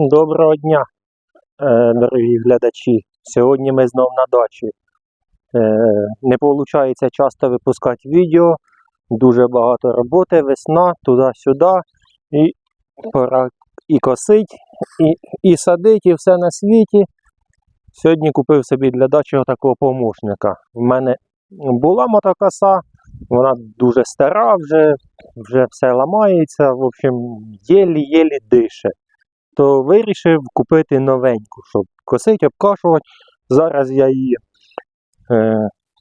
Доброго дня, е, дорогі глядачі. Сьогодні ми знов на дачі. Е, Не виходить часто випускати відео, дуже багато роботи, весна, туди-сюди. І пора і косить, і, і садить, і все на світі. Сьогодні купив собі для дачі такого помощника. У мене була мотокоса, вона дуже стара, вже, вже все ламається, в общем, єлі-єлі дише то вирішив купити новеньку, щоб косити, обкашувати. Зараз я її е,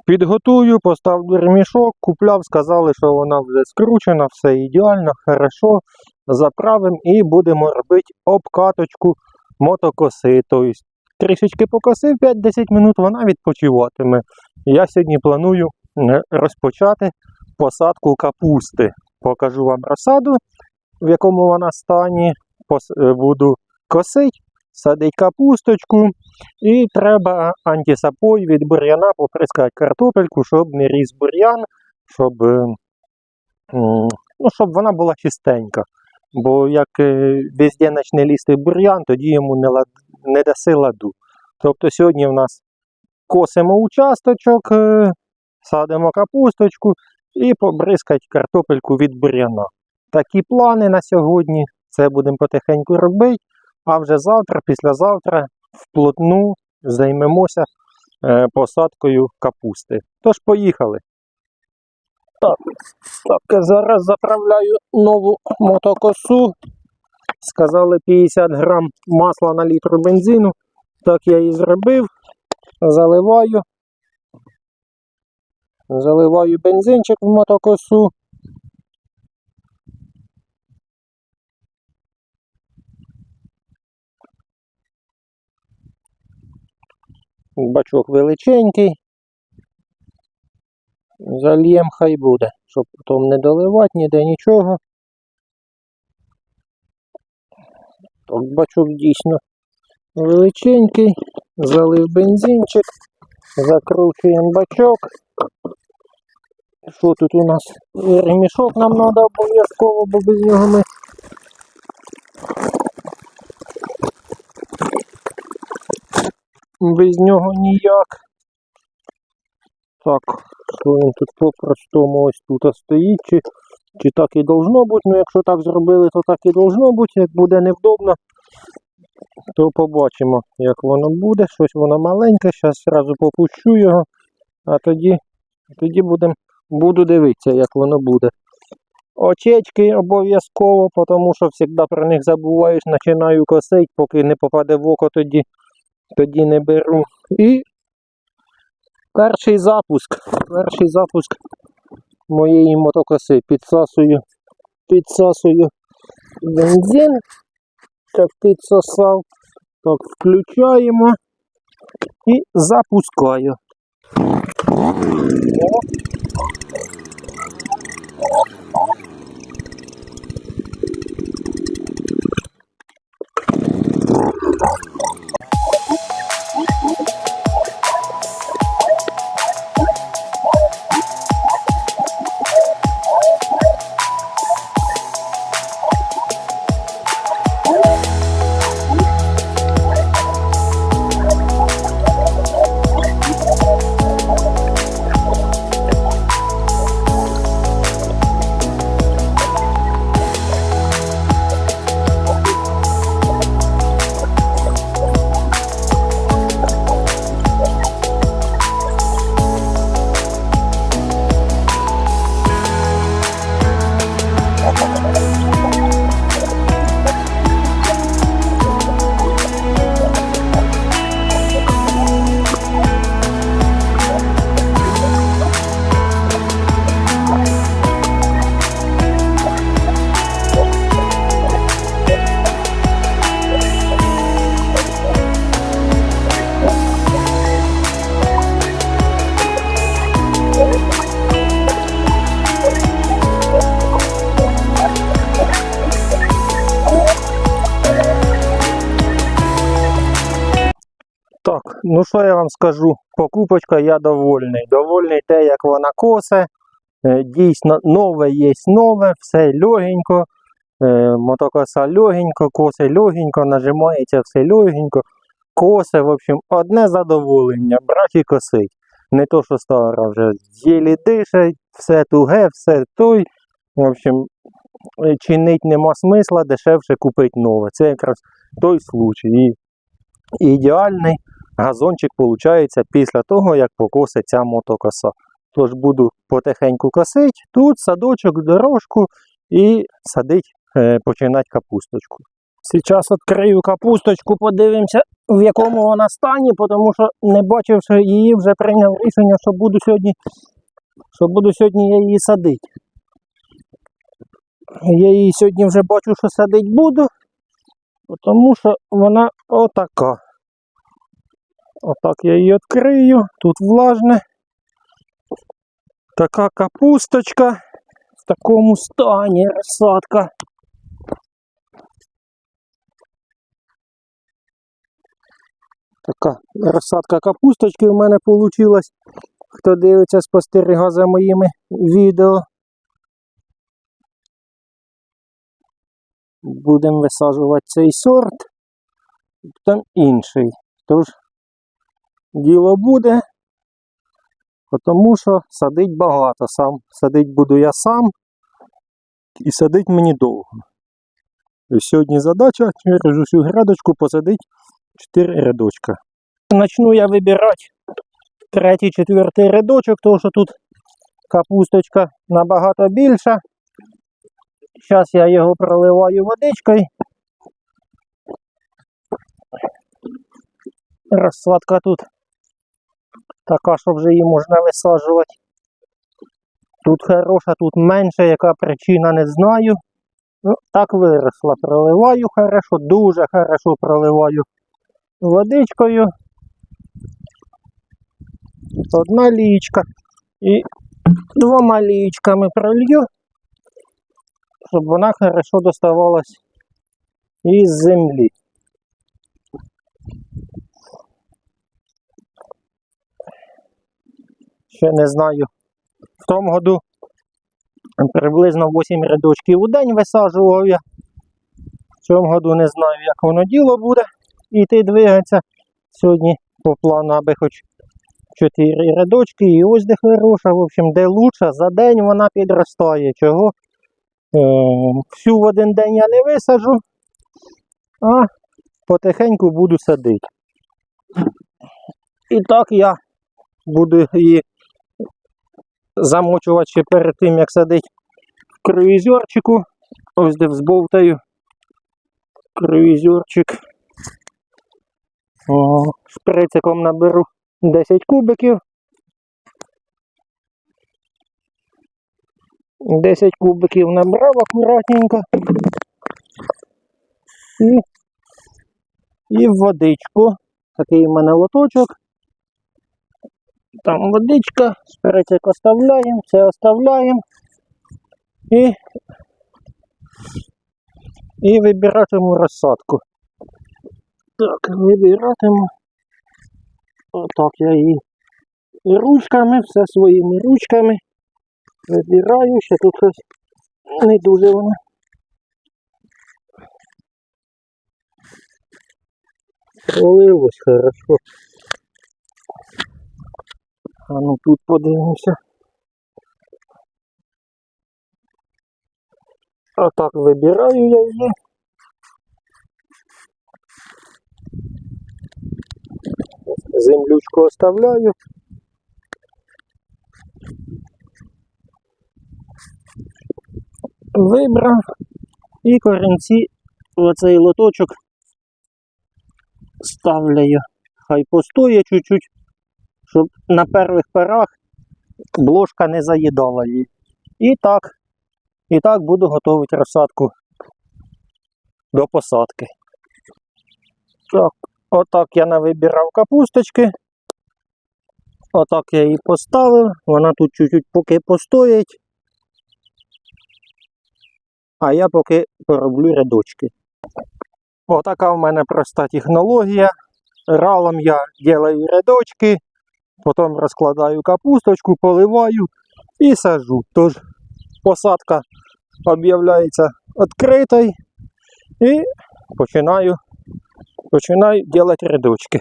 підготую, поставлю ремішок, купляв, сказали, що вона вже скручена, все ідеально, хорошо. Заправимо і будемо робити обкаточку мотокоси. Тобто трішечки покосив 5-10 минут, вона відпочиватиме. Я сьогодні планую е, розпочати посадку капусти. Покажу вам розсаду, в якому вона стані буду косити, садити капусточку. І треба антисапой від бур'яна поприскати картопельку, щоб не ріс бур'ян, щоб, е, ну, щоб вона була чистенька. Бо як е, везде почне лізти бур'ян, тоді йому не, лад, не даси ладу. Тобто сьогодні в нас косимо участочок, е, садимо капусточку і побризкать картопельку від бур'яна. Такі плани на сьогодні. Це будемо потихеньку робити. А вже завтра, післязавтра, вплотну займемося е, посадкою капусти. Тож поїхали. Так, так, зараз заправляю нову мотокосу. Сказали 50 грам масла на літр бензину. Так я і зробив. Заливаю. Заливаю бензинчик в мотокосу. Бачок величенький. Зальєм хай буде, щоб потім не доливати ніде нічого. Так, бачок дійсно величенький. Залив бензинчик, закручуємо бачок. Що тут у нас? Ремішок нам треба обов'язково, бо без нього ми без нього ніяк. Так, що він тут по-простому ось тут стоїть, чи, чи так і должно бути. Ну, якщо так зробили, то так і должно бути. Як буде невдобно, то побачимо, як воно буде. Щось воно маленьке, зараз одразу попущу його, а тоді, тоді будем, буду дивитися, як воно буде. Очечки обов'язково, тому що завжди про них забуваєш, починаю косити, поки не попаде в око, тоді, тоді не беру. І перший запуск. Перший запуск моєї мотокоси. Підсасую, підсасую бензин. Так підсосав. Так, включаємо і запускаю. Ну що я вам скажу? Покупочка я довольний. Довольний те, як вона косе. Е, Дійсно, нове є нове, все легенько. Е, мотокоса легенько, коси легенько, нажимається все легенько. Коси, в общем, одне задоволення, брать і косить. Не то, що стара вже єлі дише, все туге, все той. В общем, е, чинить нема смисла, дешевше купити нове. Це якраз той случай. І ідеальний газончик виходить після того, як покоситься мотокоса. Тож буду потихеньку косити, тут садочок, дорожку і садить, е, починати капусточку. Зараз відкрию капусточку, подивимося, в якому вона стані, тому що не бачивши її, вже прийняв рішення, що буду сьогодні, що буду сьогодні я її садити. Я її сьогодні вже бачу, що садити буду, тому що вона отака. Отак я її відкрию, тут влажне. Така капусточка в такому стані розсадка. Така розсадка капусточки в мене вийшла. Хто дивиться, спостерігав за моїми відео. Будемо висаджувати цей сорт, там інший. Тож діло буде, тому що садить багато сам. Садить буду я сам і садить мені довго. І сьогодні задача через усю грядочку посадити 4 рядочка. Начну я вибирати третій, четвертий рядочок, тому що тут капусточка набагато більша. Зараз я його проливаю водичкою. Розсадка тут така, що вже її можна висаджувати. Тут хороша, тут менше, яка причина не знаю. Ну, так виросла. Проливаю хорошо, дуже хорошо проливаю водичкою. Одна лічка і двома лічками пролью, щоб вона хорошо доставалась із землі. Ще не знаю. В тому году приблизно 8 рядочків у день висаджував я. В цьому году не знаю, як воно діло буде йти двигатися. Сьогодні по плану, аби хоч 4 рядочки і ось де хороша, в общем, де лучша, за день вона підростає. Чого? Е, всю в один день я не висаджу, а потихеньку буду садити. І так я буду її замочувати перед тим, як садити в круїзерчику. Ось де взбовтаю круїзерчик. Шприциком наберу 10 кубиків. 10 кубиків набрав акуратненько. І, і в водичку. Такий у мене лоточок. Там водичка, шприцик оставляємо, це оставляємо. І, і вибиратиму розсадку. Так, вибиратиму. Отак я її ручками, все своїми ручками. Вибираю, ще тут щось не дуже воно. Пролилось хорошо. А ну тут подивимося. А так вибираю я її. Землючку оставляю. Вибрав і корінці в оцей лоточок ставляю. Хай постоє чуть-чуть, щоб на перших порах бложка не заїдала її. І так, і так буду готувати розсадку до посадки. Так, отак я навибирав капусточки. Отак я її поставив. Вона тут чуть-чуть поки постоїть. А я поки пороблю рядочки. Отака в мене проста технологія. Ралом я делаю рядочки, потім розкладаю капусточку, поливаю і сажу. Тож посадка об'являється відкритий і починаю, починаю робити рядочки.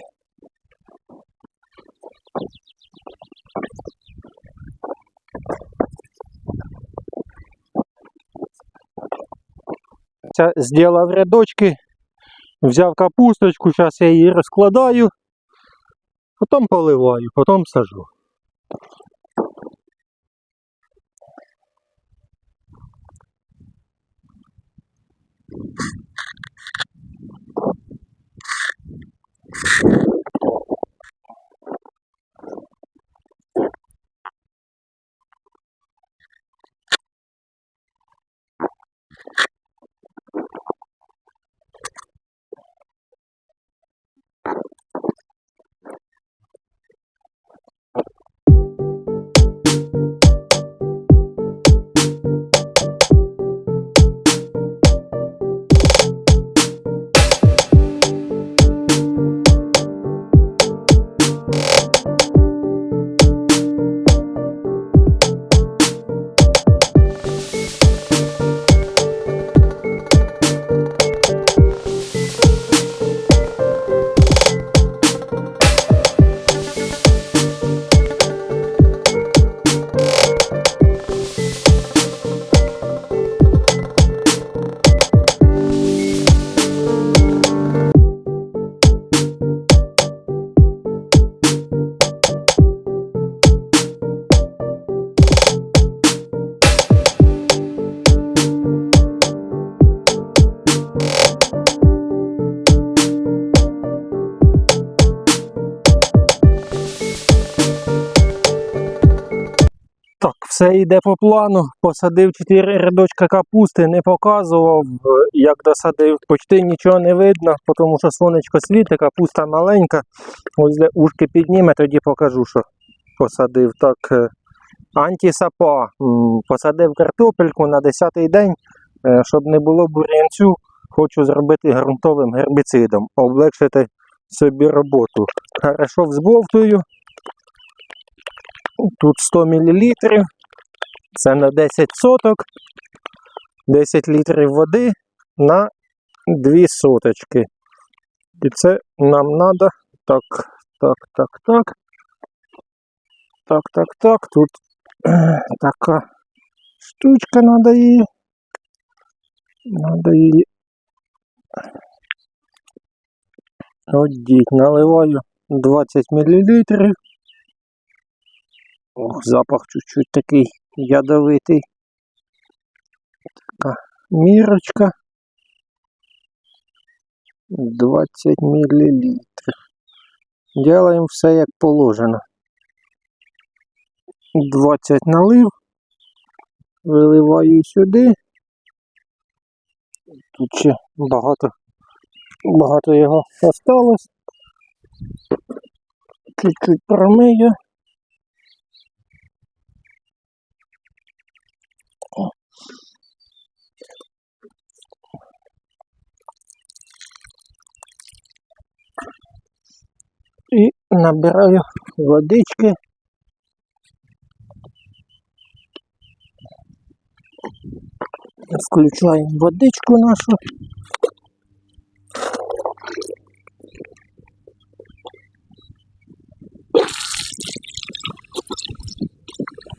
Зробив рядочки, взяв капусточку, зараз я її розкладаю, потім поливаю, потім сажу. Так, все йде по плану. Посадив 4 рядочка капусти, не показував, як досадив. Почти нічого не видно, тому що сонечко світить, капуста маленька. Ось де ушки підніме, тоді покажу, що посадив. Так, е, антисапа. М, Посадив картопельку на 10-й день, е, щоб не було бур'янцю. Хочу зробити ґрунтовим гербіцидом, облегшити собі роботу. Хорошо взбовтую. Тут 100 мл. Це на 10 соток. 10 літрів води на 2 соточки. І це нам треба. Так, так, так, так. Так, так, так. Тут така штучка треба її. Надо її. Одіть, наливаю 20 мл. Ох, запах чуть-чуть такий ядовитий. Така мірочка. 20 мл. Делаємо все як положено. 20 налив. Виливаю сюди. Тут ще багато, багато його осталось. Чуть-чуть промию. І набираю водички. Включаємо водичку нашу.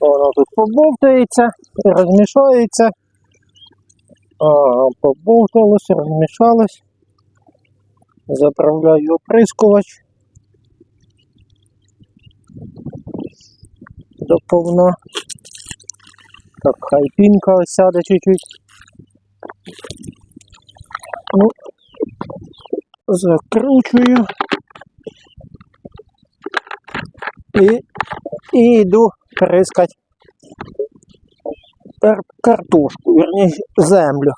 Воно тут побовтається, розмішається. А, побовталось, розмішалось. Заправляю оприскувач. доповна. Так, хай пінка сяде чуть-чуть. Ну, Закручую і і йду прискати картошку, верніше землю.